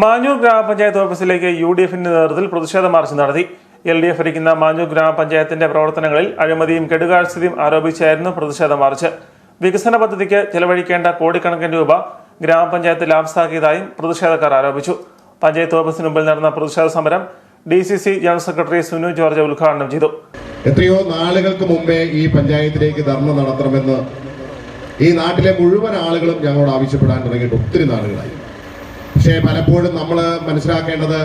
മാഞ്ഞൂർ ഗ്രാമപഞ്ചായത്ത് ഓഫീസിലേക്ക് U D എഫിന്റെ നേതൃത്വത്തിൽ പ്രതിഷേധ മാർച്ച് നടത്തി. എൽ ഡി എഫ് ഭരിക്കുന്ന മാഞ്ഞൂർ ഗ്രാമപഞ്ചായത്തിന്റെ പ്രവർത്തനങ്ങളിൽ അഴിമതിയും കെടുകാഴ്ചയും ആരോപിച്ചായിരുന്നു പ്രതിഷേധ മാർച്ച്. വികസന പദ്ധതിക്ക് ചെലവഴിക്കേണ്ട കോടിക്കണക്കിന് രൂപ ഗ്രാമപഞ്ചായത്ത് ലാഭസ്ഥാക്കിയതായും പ്രതിഷേധക്കാർ ആരോപിച്ചു. പഞ്ചായത്ത് ഓഫീസിന് മുമ്പിൽ നടന്ന പ്രതിഷേധ സമരം D C C general secretary Sunu George ഉദ്ഘാടനം ചെയ്തു. എത്രയോ നാളുകൾക്ക് മുമ്പേ ഈ പഞ്ചായത്തിലേക്ക് ധർമ്മ നടത്തണമെന്ന് ഈ നാട്ടിലെ മുഴുവൻ ആളുകളും ഞങ്ങളോട് ആവശ്യപ്പെടാൻ തുടങ്ങിയിട്ട് ഒത്തിരി നാളുകളായി. പക്ഷേ പലപ്പോഴും നമ്മൾ മനസ്സിലാക്കേണ്ടത്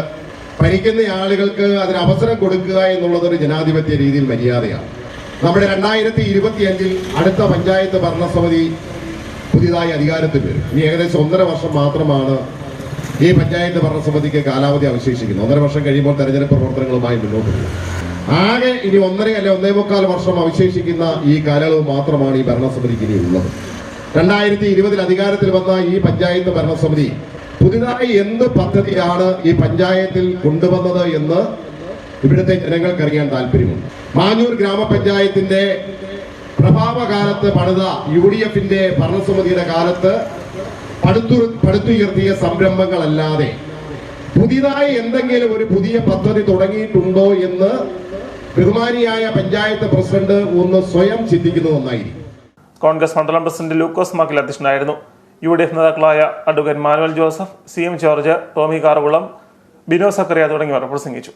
ഭരിക്കുന്ന ആളുകൾക്ക് അതിന് അവസരം കൊടുക്കുക എന്നുള്ളതൊരു ജനാധിപത്യ രീതിയിൽ മര്യാദയാണ്. നമ്മുടെ രണ്ടായിരത്തി ഇരുപത്തിയഞ്ചിൽ അടുത്ത പഞ്ചായത്ത് ഭരണസമിതി പുതിയതായി അധികാരത്തിൽ വരും. ഇനി ഏകദേശം ഒന്നര വർഷം മാത്രമാണ് ഈ പഞ്ചായത്ത് ഭരണസമിതിക്ക് കാലാവധി അവശേഷിക്കുന്നത്. ഒന്നര വർഷം കഴിയുമ്പോൾ തെരഞ്ഞെടുപ്പ് പ്രവർത്തനങ്ങളുമായി മുന്നോട്ട് പോകും. ആകെ ഇനി ഒന്നര അല്ലെ ഒന്നേ മുക്കാൽ വർഷം അവശേഷിക്കുന്ന ഈ കാലയളവ് മാത്രമാണ് ഈ ഭരണസമിതിക്ക് ഇനി ഉള്ളത്. രണ്ടായിരത്തി ഇരുപതിൽ അധികാരത്തിൽ വന്ന ഈ പഞ്ചായത്ത് ഭരണസമിതി പുതിയതായി എന്ത് പദ്ധതിയാണ് ഈ പഞ്ചായത്തിൽ കൊണ്ടുവന്നത് എന്ന് ഇവിടുത്തെ ജനങ്ങൾക്ക് അറിയാൻ താല്പര്യമുണ്ട്. മാഞ്ഞൂർ ഗ്രാമപഞ്ചായത്തിന്റെ പ്രഭാവകാലത്ത് പണിത യു ഡി എഫിന്റെ ഭരണസമിതിയുടെ കാലത്ത് പടുത്തു പടുത്തുയർത്തിയ സംരംഭങ്ങളല്ലാതെ പുതിയതായി എന്തെങ്കിലും ഒരു പുതിയ പദ്ധതി തുടങ്ങിയിട്ടുണ്ടോ എന്ന് ബഹുമാനിയായ പഞ്ചായത്ത് പ്രസിഡന്റ് ഒന്ന് സ്വയം ചിന്തിക്കുന്ന ഒന്നായിരിക്കും. കോൺഗ്രസ് മണ്ഡലം പ്രസിഡന്റ് ലൂക്കോസ് മാക്കിൽ അധ്യക്ഷനായിരുന്നു. യു ഡി എഫ് നേതാക്കളായ advocate Manuel Joseph C M George Tommy Karukulam Bino Zachariah തുടങ്ങിയവർ പ്രസംഗിച്ചു.